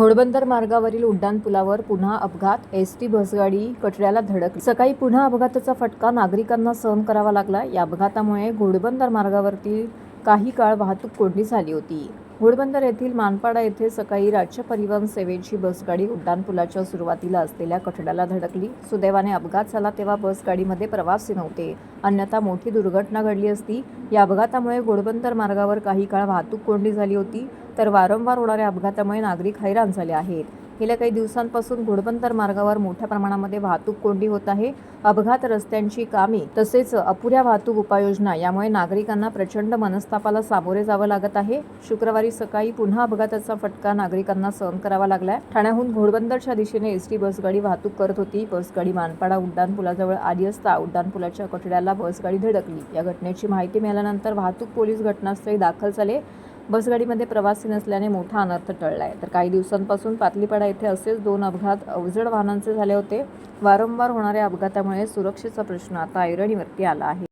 घोडबंदर मार्गावरील उड्डाणपुलावर पुन्हा अपघात. एस टी बसगाडी कटड्याला धडकली सकाळी पुन्हा अपघाताचा फटका नागरिकांना सहन करावा लागला. या अपघातामुळे घोडबंदर मार्गावरती काही काळ वाहतूक कोंडी झाली होती. घोडबंदर येथील मानपाडा येथे सकाळी राज्य परिवहन सेवेची बसगाडी उड्डाणपुलाच्या सुरुवातीला असलेल्या कठड्याला धडकली. सुदैवाने अपघात झाला तेव्हा बसगाडीमध्ये प्रवासी नव्हते. अन्यथा मोठी दुर्घटना घडली असती. या अपघातामुळे घोडबंदर मार्गावर काही काळ वाहतूक कोंडी झाली होती तर वारंवार होणाऱ्या अपघातामुळे नागरिक हैराण झाले आहेत. गेल्या काही दिवसांपासून घोडबंदर मार्गावर मोठ्या प्रमाणामध्ये वाहतूक कोंडी होत आहे. अपघात रस्त्यांची कामे तसेच अपुऱ्या वाहतूक उपाययोजना यामुळे नागरिकांना प्रचंड मनस्तापाला सामोरे जावं लागत आहे. शुक्रवारी सकाळी पुन्हा अपघाताचा फटका नागरिकांना सहन करावा लागलाय. ठाण्याहून घोडबंदरच्या दिशेने एस टी बसगाडी वाहतूक करत होती. बसगाडी मानपाडा उड्डाणपुलाजवळ आली असता उड्डाणपुलाच्या कठड्याला बसगाडी धडकली. या घटनेची माहिती मिळाल्यानंतर वाहतूक पोलीस घटनास्थळी दाखल झाले. बसगाडीमध्ये प्रवासी नसल्याने मोठा अनर्थ टळला आहे तर काही दिवसांपासून पातलीपाडा येथे असेच दोन अपघात अवजड वाहनांचे झाले होते. वारंवार होणाऱ्या अपघातामुळे सुरक्षेचा प्रश्न आता ऐरणीवरती आला आहे.